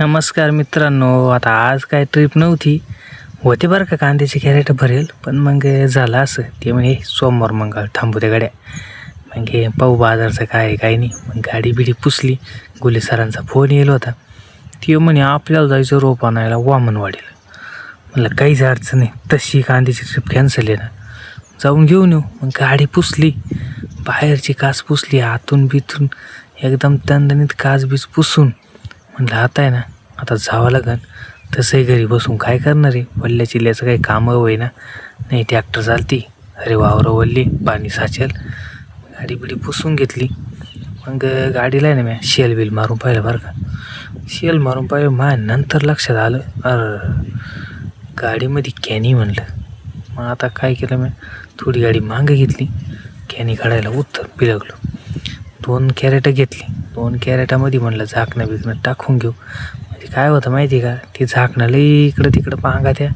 नमस्कार मित्रांनो आता आज काय ट्रिप नव्हती. होते बरं का कांद्याचे कॅरेट भरेल पण मग झालं असं. ते म्हणे सोमवार मंगळ थांबू त्या गाड्या. मग हे पाहू बाजारचं काय आहे काय नाही. मग गाडी बिडी पुसली. गुले सरांचा फोन येईल होता. ते म्हणे आपल्याला जायचं रोप आणायला वामनवाडीला. म्हणलं काहीच अडचण नाही. तशी कांद्याची ट्रिप कॅन्सल आहे ना. जाऊन घेऊन येऊ. मग गाडी पुसली. बाहेरची कास पुसली. आतून बितून एकदम तंदनीत कास बीज पुसून. म्हटलं आता आहे ना आता जावं लागन. तसंही घरी बसून काय करणार आहे? वल्ल्या चिल्ल्याचं काही कामं होय ना नाही ट्रॅक्टर चालती. अरे वावरं वल्ली पाणी साचेल. गाडी बिडी पुसून घेतली. मग गाडीला आहे ना मी शेल बिल मारून पाहिलं बरं का. शेल मारून पाहिलं मा नंतर लक्षात आलं. अर गाडीमध्ये कॅनी म्हणलं. मग आता काय केलं मी थोडी गाडी मागं घेतली. कॅनी काढायला उत्तर बिलगलो दोन कॅरेटं घेतली. दोन कॅरेटामध्ये म्हणलं झाकणं बिकणं टाकून घेऊ. म्हणजे काय होतं माहिती आहे का? ते झाकणं लई इकडं तिकडं पांगा त्या.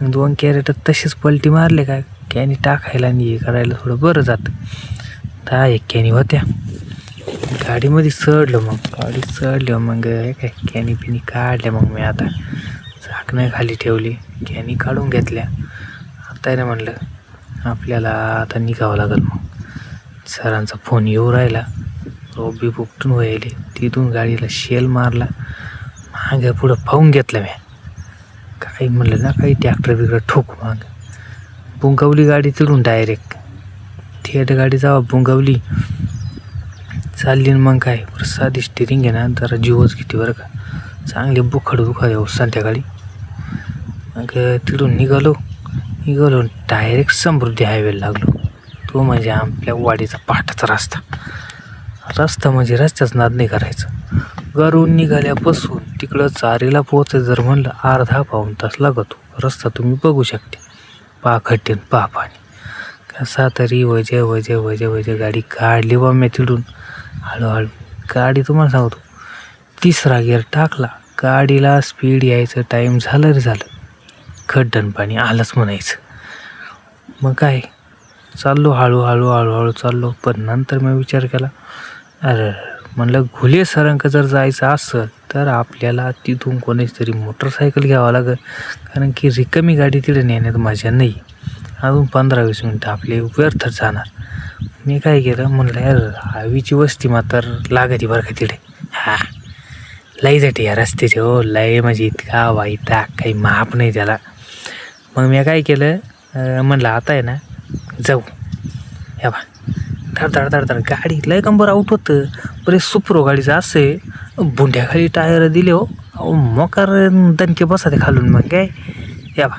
मग दोन कॅरेटं तसेच पलटी मारले काय कॅनी टाकायला आणि हे करायला थोडं बरं जातं. दहा एक कॅनी होत्या. गाडीमध्ये चढलो मग. गाडी चढलो मग काय? कॅनी पिनी काढल्या मग मी आता. झाकणं खाली ठेवली. कॅनी काढून घेतल्या. आता ना म्हणलं आपल्याला आता निघावं लागेल मग. सरांचा फोन येऊ राहिला. रोबी बुकटून व्हायले तिथून गाडीला शेल मारला. मागे पुढं पाहून घेतलं मी. काही म्हणलं ना काही ट्रॅक्टर बिकडं ठोकू माग. बुंकावली गाडी तिडून डायरेक्ट थिएटर गाडी जावा बुंकावली चालली मग काय? साधी स्टिरिंग आहे ना जरा जीवच किती बरं का? चांगली बुखड दुखा येऊ हो, संध्याकाळी. मग तिकडून निघालो. निघालो डायरेक्ट समृद्धी हायवेला लागलो. तो म्हणजे आपल्या वाडीचा पाठाचा रस्ता. रस्ता म्हणजे रस्त्याच नाद नाही करायचं. घरून निघाल्यापासून तिकडं चारीला पोहोचायचं जर म्हणलं अर्धा पाऊण तास लागतो. रस्ता तुम्ही बघू शकते. पा खड्डे पा पाणी. कसा तरी वजे वजे वजे वजे गाडी काढली बा मी तिडून. हळूहळू गाडी तुम्हाला सांगतो. तिसरा गिअर टाकला. गाडीला स्पीड यायचं टाईम झालं रे झालं. खड्डन पाणी आलंच म्हणायचं. मग काय? चाललो हळूहळू हळूहळू चाललो. पण नंतर मी विचार केला अरे म्हणलं घुले सरांक जर जायचं असेल तर आपल्याला तिथून कोणीच तरी मोटरसायकल घ्यावं लागेल कारण की रिकामी गाडी तिथे नेण्यात मजा नाही. अजून पंधरा वीस मिनटं आपले व्यर्थच जाणार. मी काय केलं म्हणलं यार हवीची वस्ती मात्र लागते बरं का तिथे. हा. लई जाते या रस्त्याचे हो लय म्हणजे इतका वाईटा काही माप नाही त्याला. मग मी काय केलं म्हणलं आता आहे ना जाऊ. या बा. धड धड धड धड गाडी लय कंबर आउट होतं. बरे सुप्रो गाडीचं असे. बुंड्याखाली टायर दिले हो. अहो मोकार दणके बसा ते खालून मग काय? या बा.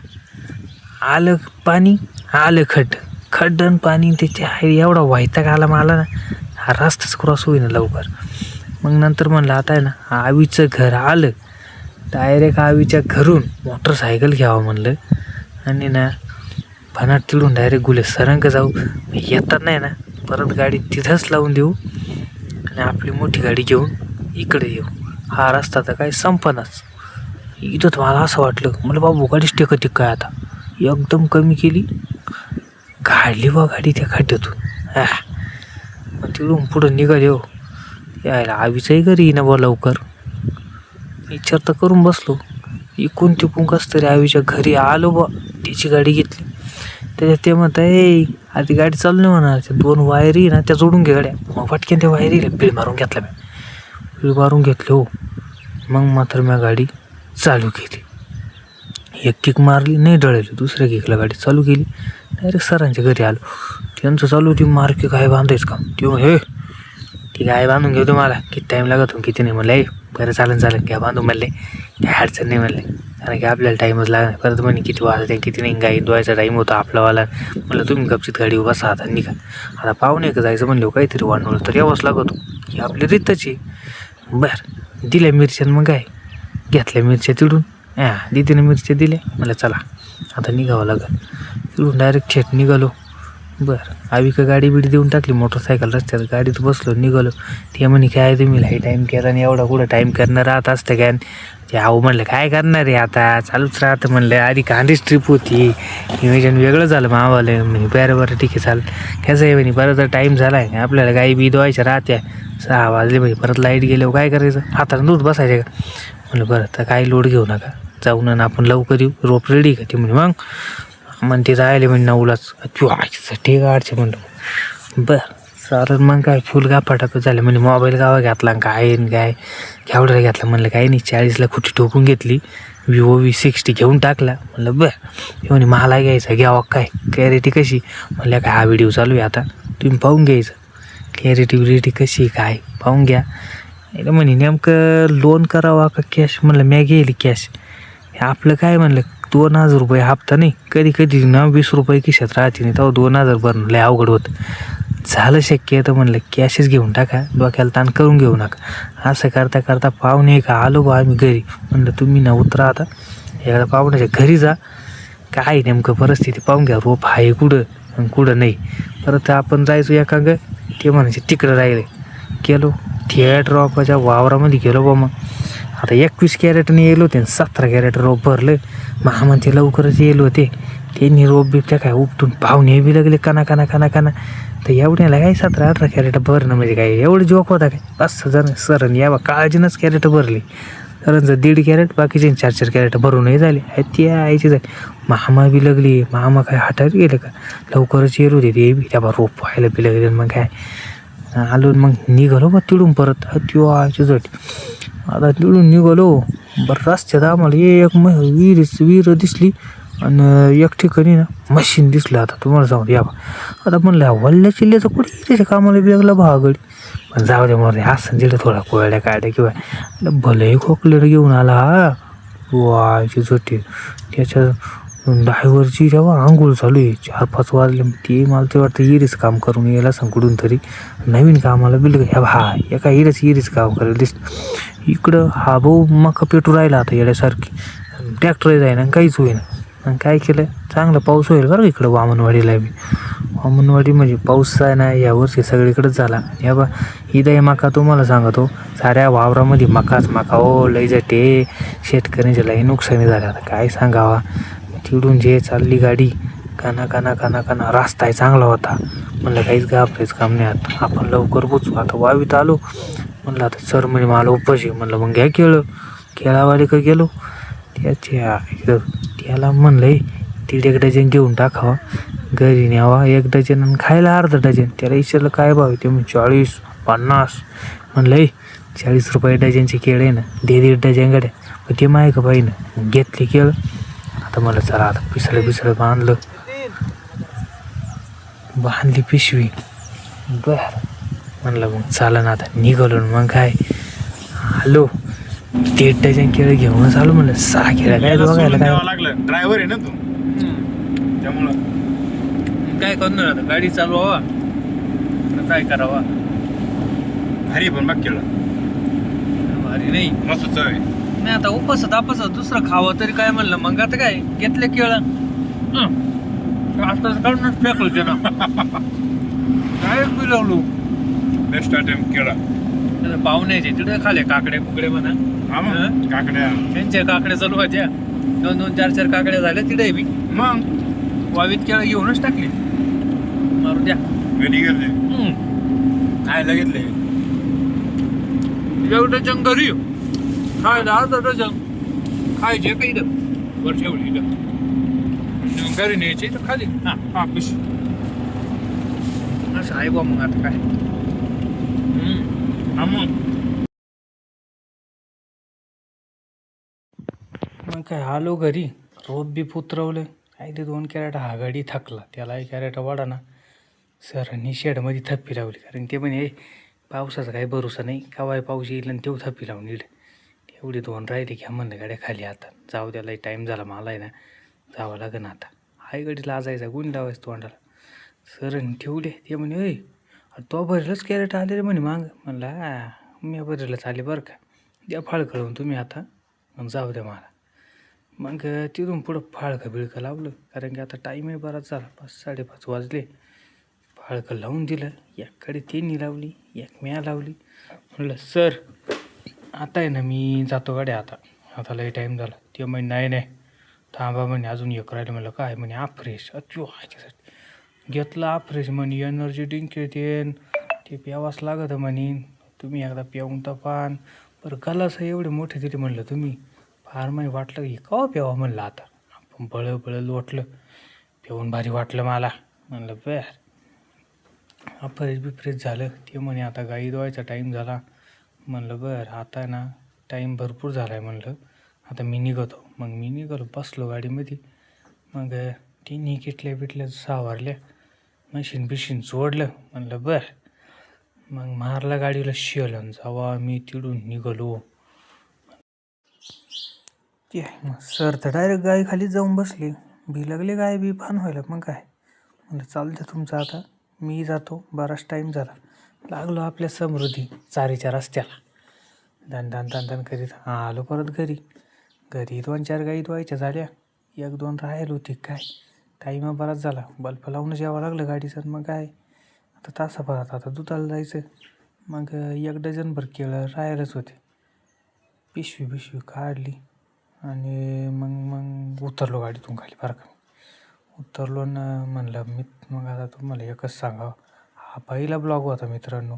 आलं पाणी आलं खड्ड. खड्डन पाणी त्याच्या एवढा व्हायता आला मला ना. हा रस्ताच क्रॉस होईना लवकर. मग नंतर म्हणलं आता आहे ना आवीचं घर आलं. डायरेक्ट आवीच्या घरून मोटरसायकल घ्यावं म्हणलं. आणि ना फनाट तिडून डायरेक्ट गुले सरंग जाऊ. येतात नाही ना. परत गाडी तिथंच लावून देऊ आणि आपली मोठी गाडी घेऊन इकडे येऊ. हा रस्ता तर काय संपनाच. इथं तुम्हाला मला असं वाटलं मला बाबू गाडीच टेकत काय आता? एकदम कमी केली. काढली बा गाडी त्या खड्ड्यातून. हा. मग तिकडून पुढं निघाले हो. यायला आवीचंही घरी येईना बा लवकर. विचार तर करून बसलो. इकून तिकून कसं तरी आवीच्या घरी आलो बा त्याची गाडी घेतली. त्याच्यात ते म्हणत आहे आधी गाडी चालू नाही म्हणा त्या दोन वायरी ना त्या जोडून घे गाड्या. मग फटक्यान त्या वायरीला पिळ मारून घेतला मी. बिळ मारून घेतलं हो. मग मात्र मी गाडी चालू केली. एक किक मारली नाही डळली. दुसऱ्या किकला गाडी चालू केली. डायरेक्ट सरांच्या घरी आलो. त्यांचं चालू होती मार्के काय बांधायचं काम. ते हे ती गाय बांधून घेऊ तुम्हाला. किती टाईम लागत किती नाही म्हणलं "ए, बरं चालेल चालेल घ्या बांधू म्हणले. काय अडचण नाही म्हणले. कारण की आपल्याला टाईमच लागणार परत म्हणे किती वाजते किती नाही. गाई धुवायचा टाईम होता आपलावाला. म्हटलं तुम्ही गपचित गाडी बसा. आता निघा. आता पाहुणे का जायचं म्हणलं हो, काहीतरी वाढवलं तर यावंच लागत ही आपली रीतच आहे. बरं दिल्या मिरच्या मग काय? घेतल्या मिरच्या तिडून? हां दीदीनं मिरच्या दिल्या. म्हटलं चला. आता निघावं लागेल. तिडून डायरेक्ट थेट निघालो. बरं. आवी का गाडी बिडी देऊन टाकली मोटरसायकल रस्त्यात गाडीत बसलो निघालो. ते म्हणे काय तुम्ही? लई टाईम केला आणि एवढा कुठं टाईम करणं राहत असतं काय? ते आहो म्हणलं काय करणार आहे आता? चालूच राहतं म्हणलं. आधी कांदीच ट्रिप होती. नियोजन वेगळं झालं मावालं. म्हणे बरं बरं ठीक आहे चाल. कसं आहे म्हणे बरं तर टाईम झाला आहे आपल्याला गाई बी धुवायच्या राहत्या. सहा वाजले म्हणजे परत लाइट गेल्यावर काय करायचं? हाताने दूध बसायचं का? म्हणलं बरं तर काही लोड घेऊ नका. जाऊन आपण लवकर येऊ. रोप रेडी का? ती म्हणे मग म्हणते जायला म्हणे नऊलाच तू ठीक अडचे म्हणलं बरं चालेल मग काय फुल गा फटाफट झालं. म्हणजे मोबाईल गावा घातला आणि काय काय. केवढा घेतला? म्हणलं काय नाही चाळीसला कुठे ठोकून घेतली. विवो वी सिक्स्टी घेऊन टाकला. म्हणलं बरं. म्हणे मला घ्यायचा घ्यावा काय? क्लॅरिटी कशी? म्हणलं काय हा व्हिडिओ चालू आहे आता. तुम्ही पाहून घ्यायचं. क्लॅरिटी बिलिटी कशी आहे, काय? पाहून घ्या. म्हणे नेमकं लोन करावा का कॅश म्हणलं मॅ घेईल कॅश आपलं काय? म्हणलं दोन हजार रुपये हप्ता नाही. कधी कधी ना वीस रुपये खिशात राहते नाही तेव्हा दोन हजार भरणं लय अवघड होतं. झालं शक्य तर म्हणलं कॅशच घेऊन टाका डोक्याला ताण करून घेऊ नका. असं करता करता पाहुणे का आलो बा आम्ही घरी. म्हणलं तुम्ही ना उतरा आता. एकदा पाहुण्याच्या घरी जा. काय नेमकं परिस्थिती? पाहून घ्या रोप आहे कुठं कुठं नाही. परत आपण जायचो एका ग ते म्हणायचे तिकडं राहिले. गेलो थेट रोपाच्या वावरामध्ये गेलो बा मग. आता एकवीस कॅरेटने येलो होते सतरा कॅरेट रोप भरलं. महामंत्री लवकरच येलो होते. त्यांनी रोप बिबट्या त्या काय उपटून पाहुणे बी लागले काना काना काना काना तर एवढ्याला काय सतरा अठरा कॅरेट भरणं म्हणजे काय? एवढं जोक होता काय? पाच जण सरण यावा काळजीनंच कॅरेट भरली. सरांचं दीड कॅरेट बाकीचे चार चार कॅरेट भरूनही झाले. आहे ते यायचे झाले. मामा बी लागली. मामा काय हटायला गेलं का? लवकरच येलो होते ते बी. त्या बा रोप व्हायला बी लागले मग काय? आलो मग निघालो बा तिडून परत. त्यो आजची आता तिकडून निघालो. बरं रस्त्यात आम्हाला एक म विहीर विहीर दिसली आणि एक ठिकाणी ना मशीन दिसलं आता. तुम्हाला सांगतो या बा. आता म्हणलं वल्ल्या चिल्ल्याचं कुठे त्याच्या कामाला बेगला भागड पण जाऊ दे मरे असं दिलं थोडा कोळड्या काड्या किंवा. अरे भलंही खोकलेलं घेऊन आला हा. वायची जोटी त्याच्या ड्रायव्हरची तेव्हा आंघोळ चालू आहे चार पाच वाजले ते मला ते वाटतं इरीच काम करून यायला संकडून कुठून तरी. नवीन कामाला बिल ह्या हा एका इरीच इरीच काम करायला दिस इकडं हा भाऊ मका पेटू राहिला आता येड्यासारखी. ट्रॅक्टर जाईना आणि काहीच होईना. आणि काय केलं? चांगला पाऊस होईल बरं इकडं वामनवाडीला बी. वामनवाडी म्हणजे पाऊस आहे ना यावर्षी सगळीकडेच झाला. या बा इदा हे मका तुम्हाला सांगतो साऱ्या वावरामध्ये मकाच मका ओ लय जटे शेतकऱ्यांच्या लई नुकसानी झालं आता. काय सांगावा? तिकडून जे चालली गाडी काना काना काना काना रास्ता आहे चांगला होता. म्हणलं काहीच घाबरायचं काम नाही आता. आपण लवकर पोचू. आता वावीत आलो. म्हणलं आता सर म्हणे मला उपाशी म्हणलं मग घ्या केळं. केळावाले का गेलो? त्याच्या त्याला म्हणलंय दीड एक डझन घेऊन टाकावा. घरी न्यावा. एक डझन आणि खायला अर्धा डझन. त्याला इशारलं काय भाव ते म्हणजे चाळीस पन्नास. म्हणलंय चाळीस रुपये डझनचे केळं आहे ना. दे दीड डझन गड्या ते माय का पाहिजे ना घेतले केळं. आता मला चला आता पिसळं पिसळं बांधलं. बांधली पिशवी. बर. म्हणलं मग चाला ना आता. निघालो ना मग काय? आलो. दीड डझन केळं घेऊनच आलो म्हणलं. सहा केळं काय बघायला काय? लागलं. ड्रायव्हर आहे ना तू? त्यामुळं. काय करणार आता? गाडी चालवावा. काय करावा? भारी पण बघ केलं भारी नाही. मस्त चव आहे. नाही आता उपास तापास दुसरं खावं तरी काय म्हणलं? मग आता काय? घेतले केळं. आता काढूनच फेकलो त्यानं. काय बिलवलो बेस्ट अटेम्प्ट केला पाहुण्याचे तिथे खाले काकडे कुकडे म्हणा? काकड्या. त्यांच्या काकड्या चालू होत्या. दोन दोन चार चार काकड्या झाल्या तिथे बी. मग? वावीत केळं घेऊनच टाकली. मारू द्या. घरी गेले. खायला घेतले. एक डझन घरी अर्धा डझन खायचे का इथं? वर ठेवली घरी न्यायचे तर खाली. हा हा पिश असं आहे बा मग आता काय? हम्म. हा मग. मग काय आलो घरी. रोप बी उतरवलं काय ते दोन कॅरेट हा गाडी थकला. त्याला एक कॅरेट वाढा ना सरांनी शेडमध्ये थप्पी लावली. कारण ते म्हणे "ए, पावसाचा काही भरोसा नाही. केव्हा पाऊस येईल आणि तेव्हा थप्पी लावून येईल. एवढी दोन राहिले घ्या म्हणलं गाड्या खाली आता. जाऊ द्यालाही टाईम झाला मला आहे ना. जावं लागेल आता. आई गाडी लाजायचा गुण लावायचं तोंडाला. सरांनी ठेवले. ते म्हणे "ओय, तो भरलंच कॅरेट आले रे म्हणे माग. म्हणला मी भरलंच आले बरं का. द्या फाळ कळवून तुम्ही आता. मग जाऊ द्या मला. मग तिथून पुढं फाळकं बिळकं लावलं. कारण की आता टाईमही बराच झाला. पाच साडेपाच वाजले. फाळकं लावून दिलं. एककडे त्यांनी लावली एक म्या लावली. म्हणलं सर आता आहे ना मी जातो गाड्या आता. आता लई टाईम झाला. ते म्हणे नाही नाही. थांबा म्हणे अजून एक राहिलं. म्हणलं काय? म्हणे आफ्रेश अचू ह्याच्यासाठी. घेतलं आफ्रेश म्हणे एनर्जी ड्रिंक येते ते प्यावाच लागत म्हणे. तुम्ही एकदा पिऊन तपान. बरं गलास एवढे मोठे तरी म्हणलं तुम्ही. फार माही वाटलं. की कवा प्यावा? म्हणलं आता. आपण बळ बळ लोटलं. पिऊन भारी वाटलं मला. म्हणलं बर. फ्रेश बी फ्रेश झालं. ते म्हणे आता गाई धुवायचा टाईम झाला. म्हणलं बरं आता ना टाईम भरपूर झाला आहे म्हणलं. आता मी निघतो. मग मी निघालो बसलो गाडीमध्ये. मग तिन्ही किटल्या बिटल्या सावरल्या मशीन बिशीन सोडलं म्हणलं बर. मग मारला गाडीला शेलन जावा मी तिडून निघालो. ते आहे मग सर तर डायरेक्ट गाय खाली जाऊन बसले. बी लागले गाय बी फान व्हायला मग काय? म्हणलं चालतं तुमचं आता. मी जातो. बराच टाईम झाला. लागलो आपल्या समृद्धी चारीच्या रस्त्याला. दन दन दन दन करीत आलो परत घरी. घरी दोन चार गाई धुवायच्या झाल्या. एक दोन राहायला होती. काय? टाईम बराच झाला. बल्ब लावूनच यावं लागलं गाडीचं मग काय? आता तासाभरात आता दुधाला जायचं. मग एक डझनभर केळं राहायलाच होते. पिशवी पिशवी काढली आणि मग मग उतरलो गाडीतून खाली बरं का. उतरलो ना म्हणलं मी मग आता तुम्हाला एकच सांगावं. हा पहिला ब्लॉग होता मित्रांनो.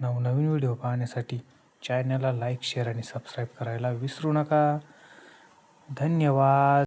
नवनवीन व्हिडिओ पाहण्यासाठी चॅनलला लाईक शेअर आणि सबस्क्राईब करायला विसरू नका. धन्यवाद.